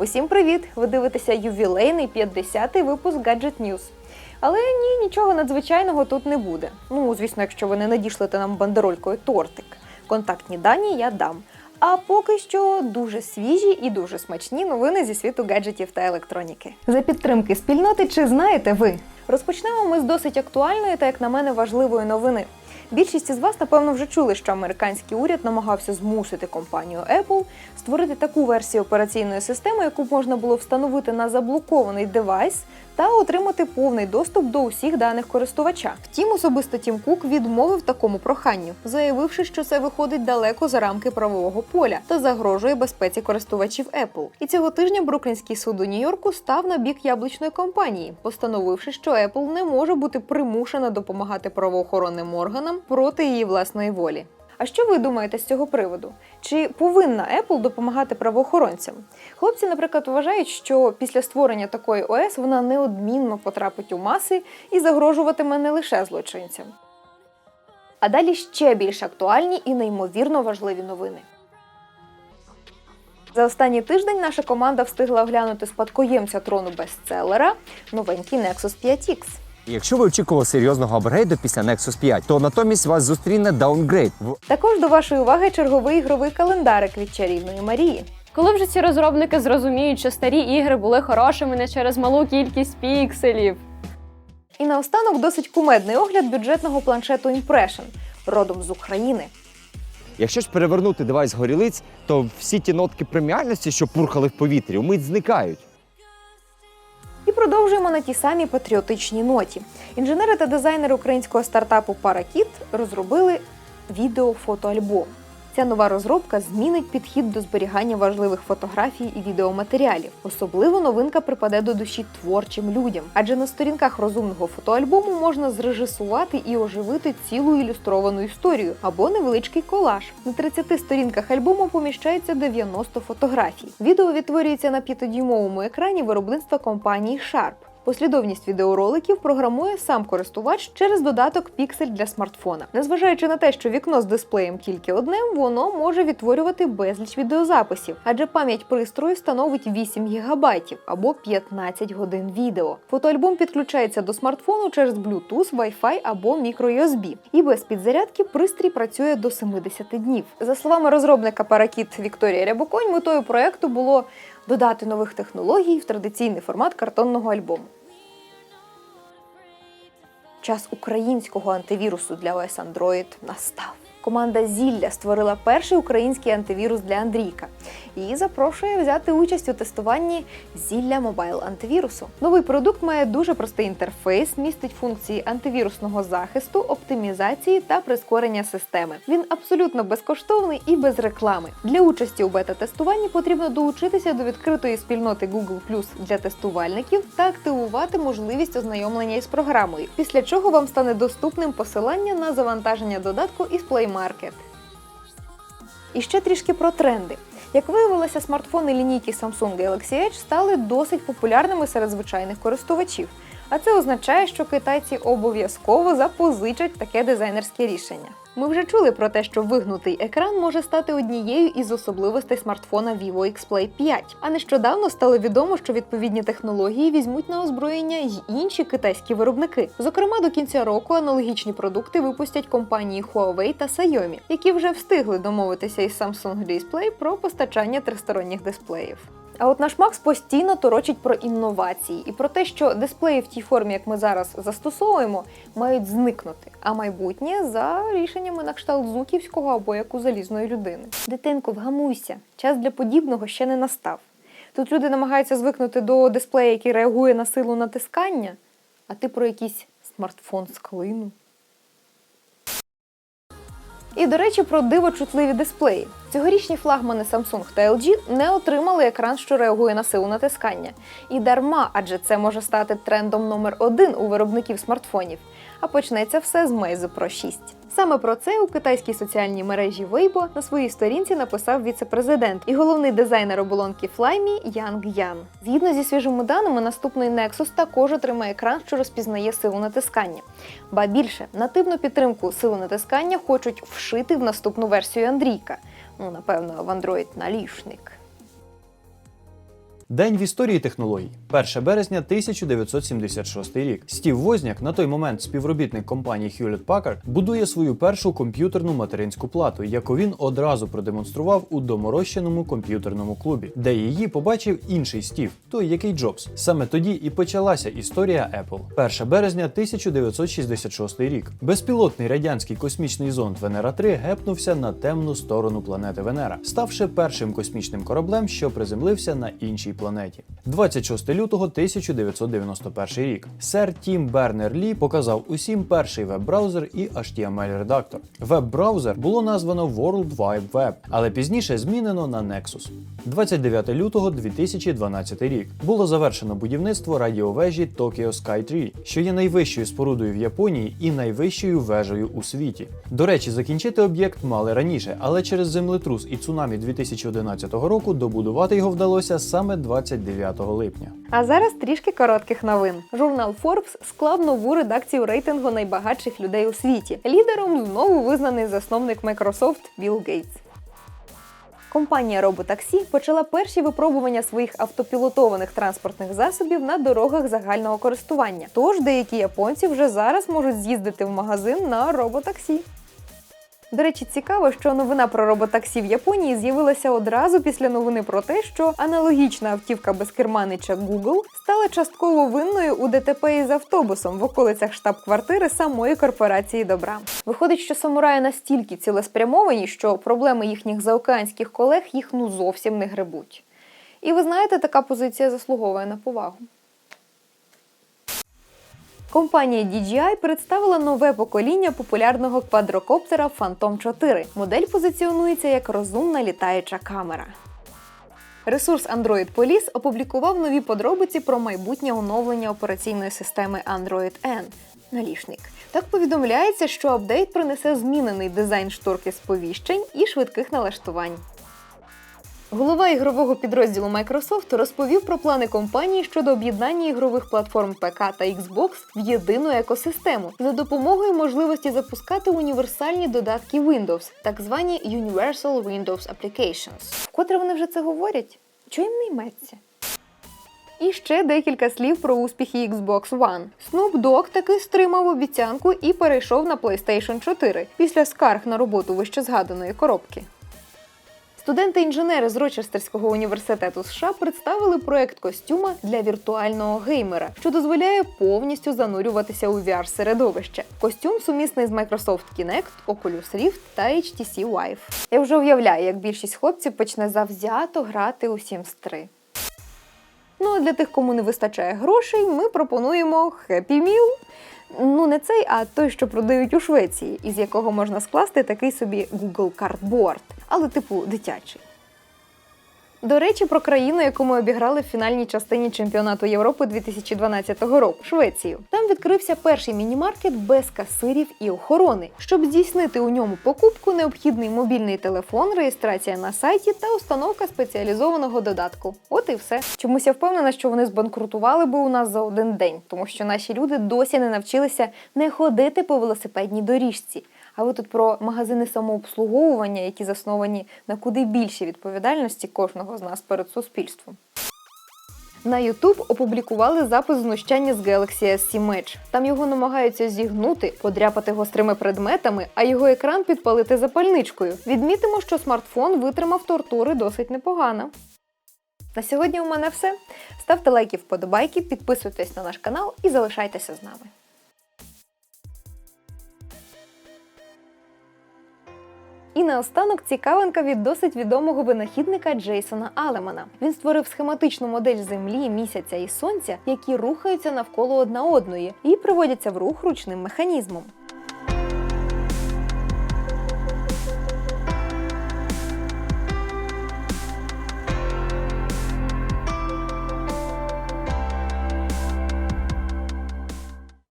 Усім привіт! Ви дивитеся ювілейний 50-й випуск Gadget News. Але ні, нічого надзвичайного тут не буде. Ну, звісно, якщо ви не надішлете нам бандеролькою тортик. Контактні дані я дам. А поки що дуже свіжі і дуже смачні новини зі світу гаджетів та електроніки. За підтримки спільноти, чи знаєте ви? Розпочнемо ми з досить актуальної та, як на мене, важливої новини. Більшість із вас, напевно, вже чули, що американський уряд намагався змусити компанію Apple створити таку версію операційної системи, яку можна було встановити на заблокований девайс та отримати повний доступ до усіх даних користувача. Втім, особисто Тім Кук відмовив такому проханню, заявивши, що це виходить далеко за рамки правового поля та загрожує безпеці користувачів Apple. І цього тижня Бруклінський суд у Нью-Йорку став на бік яблучної компанії, постановивши, що Apple не може бути примушена допомагати правоохоронним органам проти її власної волі. А що ви думаєте з цього приводу? Чи повинна Apple допомагати правоохоронцям? Хлопці, наприклад, вважають, що після створення такої ОС вона неодмінно потрапить у маси і загрожуватиме не лише злочинцям. А далі ще більш актуальні і неймовірно важливі новини. За останній тиждень наша команда встигла оглянути спадкоємця трону бестселера новенький Nexus 5X. І Якщо ви очікували серйозного апгрейду після Nexus 5, то натомість вас зустріне даунгрейд. Також до вашої уваги черговий ігровий календарик від чарівної Марії. Коли вже ці розробники зрозуміють, що старі ігри були хорошими не через малу кількість пікселів. І наостанок досить кумедний огляд бюджетного планшету Impression, родом з України. Якщо ж перевернути девайс горілиць, то всі ті нотки преміальності, що пурхали в повітрі, умить зникають. Продовжуємо на тій самій патріотичній ноті. Інженери та дизайнери українського стартапу Паракіт розробили відеофотоальбом. Ця нова розробка змінить підхід до зберігання важливих фотографій і відеоматеріалів. Особливо новинка припаде до душі творчим людям, адже на сторінках розумного фотоальбому можна зрежисувати і оживити цілу ілюстровану історію або невеличкий колаж. На 30 сторінках альбому поміщається 90 фотографій. Відео відтворюється на 5-дюймовому екрані виробництва компанії Sharp. Послідовність відеороликів програмує сам користувач через додаток Pixel для смартфона. Незважаючи на те, що вікно з дисплеєм тільки одне, воно може відтворювати безліч відеозаписів, адже пам'ять пристрою становить 8 ГБ або 15 годин відео. Фотоальбом підключається до смартфону через Bluetooth, Wi-Fi або microUSB. І без підзарядки пристрій працює до 70 днів. За словами розробника Паракіт Вікторія Рябоконь, метою проекту було додати нових технологій в традиційний формат картонного альбому. Час українського антивірусу для ОС Android настав. Команда Зілля створила перший український антивірус для Андрійка і запрошує взяти участь у тестуванні Зілля Мобайл антивірусу. Новий продукт має дуже простий інтерфейс, містить функції антивірусного захисту, оптимізації та прискорення системи. Він абсолютно безкоштовний і без реклами. Для участі у бета-тестуванні потрібно долучитися до відкритої спільноти Google Plus для тестувальників та активувати можливість ознайомлення із програмою. Після чого вам стане доступним посилання на завантаження додатку із Play Market. І ще трішки про тренди. Як виявилося, смартфони лінійки Samsung Galaxy Edge стали досить популярними серед звичайних користувачів. А це означає, що китайці обов'язково запозичать таке дизайнерське рішення. Ми вже чули про те, що вигнутий екран може стати однією із особливостей смартфона Vivo X-Play 5. А нещодавно стало відомо, що відповідні технології візьмуть на озброєння й інші китайські виробники. Зокрема, до кінця року аналогічні продукти випустять компанії Huawei та Xiaomi, які вже встигли домовитися із Samsung Display про постачання тристоронніх дисплеїв. А от наш Макс постійно торочить про інновації і про те, що дисплеї в тій формі, як ми зараз застосовуємо, мають зникнути, а майбутнє за рішеннями на кшталт Зуківського або як у залізної людини. Дитинко, вгамуйся, час для подібного ще не настав. Тут люди намагаються звикнути до дисплея, який реагує на силу натискання, а ти про якийсь смартфон з клину. І до речі, про дивочутливі дисплеї. Цьогорічні флагмани Samsung та LG не отримали екран, що реагує на силу натискання. І дарма, адже це може стати трендом номер один у виробників смартфонів. А почнеться все з Meizu Pro 6. Саме про це у китайській соціальній мережі Weibo на своїй сторінці написав віце-президент і головний дизайнер оболонки Flyme Янг Ян. Згідно зі свіжими даними, наступний Nexus також отримає екран, що розпізнає силу натискання. Ба більше нативну підтримку сили натискання хочуть вшити в наступну версію Андрійка. Ну, напевно, в Android налішник. День в історії технологій. 1 березня 1976 рік. Стів Возняк, на той момент співробітник компанії Hewlett Packard, будує свою першу комп'ютерну материнську плату, яку він одразу продемонстрував у доморощеному комп'ютерному клубі, де її побачив інший Стів, той який Джобс. Саме тоді і почалася історія Apple. 1 березня 1966 рік. Безпілотний радянський космічний зонд Венера 3 гепнувся на темну сторону планети Венера, ставши першим космічним кораблем, що приземлився на іншій планеті. 26 лютого 1991 рік. Сер Тім Бернер Лі показав усім перший веб-браузер і HTML-редактор. Веб-браузер було названо World Wide Web, але пізніше змінено на Nexus. 29 лютого 2012 рік було завершено будівництво радіовежі Tokyo Sky 3, що є найвищою спорудою в Японії і найвищою вежею у світі. До речі, закінчити об'єкт мали раніше, але через землетрус і цунамі 2011 року добудувати його вдалося саме 29 липня. А зараз трішки коротких новин. Журнал Forbes склав нову редакцію рейтингу найбагатших людей у світі. Лідером знову визнаний засновник Microsoft Білл Гейтс. Компанія Роботаксі почала перші випробування своїх автопілотованих транспортних засобів на дорогах загального користування. Тож деякі японці вже зараз можуть з'їздити в магазин на роботаксі. До речі, цікаво, що новина про роботаксі в Японії з'явилася одразу після новини про те, що аналогічна автівка безкерманича Google стала частково винною у ДТП із автобусом в околицях штаб-квартири самої корпорації добра. Виходить, що самураї настільки цілеспрямовані, що проблеми їхніх заокеанських колег їх ну зовсім не гребуть. І ви знаєте, така позиція заслуговує на повагу. Компанія DJI представила нове покоління популярного квадрокоптера Phantom 4. Модель позиціонується як розумна літаюча камера. Ресурс Android Police опублікував нові подробиці про майбутнє оновлення операційної системи Android N. Налішник. Так повідомляється, що апдейт принесе змінений дизайн шторки сповіщень і швидких налаштувань. Голова ігрового підрозділу Microsoft розповів про плани компанії щодо об'єднання ігрових платформ ПК та Xbox в єдину екосистему за допомогою можливості запускати універсальні додатки Windows, так звані Universal Windows Applications. Вкотре вони вже це говорять? Чого їм не йметься? І ще декілька слів про успіхи Xbox One. Snoop Dogg таки стримав обіцянку і перейшов на PlayStation 4 після скарг на роботу вищезгаданої коробки. Студенти-інженери з Рочестерського університету США представили проект костюма для віртуального геймера, що дозволяє повністю занурюватися у VR-середовище. Костюм сумісний з Microsoft Kinect, Oculus Rift та HTC Vive. Я вже уявляю, як більшість хлопців почне завзято грати у Sims 3. Ну а для тих, кому не вистачає грошей, ми пропонуємо Happy Meal. Ну, не цей, а той, що продають у Швеції, із якого можна скласти такий собі Google Cardboard, але типу дитячий. До речі, про країну, яку ми обіграли в фінальній частині чемпіонату Європи 2012 року Швецію. Там відкрився перший міні-маркет без касирів і охорони. Щоб здійснити у ньому покупку, необхідний мобільний телефон, реєстрація на сайті та установка спеціалізованого додатку. От і все. Чомусь я впевнена, що вони збанкрутували би у нас за один день, тому що наші люди досі не навчилися не ходити по велосипедній доріжці. А ви тут про магазини самообслуговування, які засновані на куди більшій відповідальності кожного з нас перед суспільством. На YouTube опублікували запис знущання з Galaxy S7 Edge. Там його намагаються зігнути, подряпати гострими предметами, а його екран підпалити запальничкою. Відмітимо, що смартфон витримав тортури досить непогано. На сьогодні у мене все. Ставте лайки, вподобайки, підписуйтесь на наш канал і залишайтеся з нами. І наостанок цікавинка від досить відомого винахідника Джейсона Алемана. Він створив схематичну модель Землі, місяця і сонця, які рухаються навколо одна одної і приводяться в рух ручним механізмом.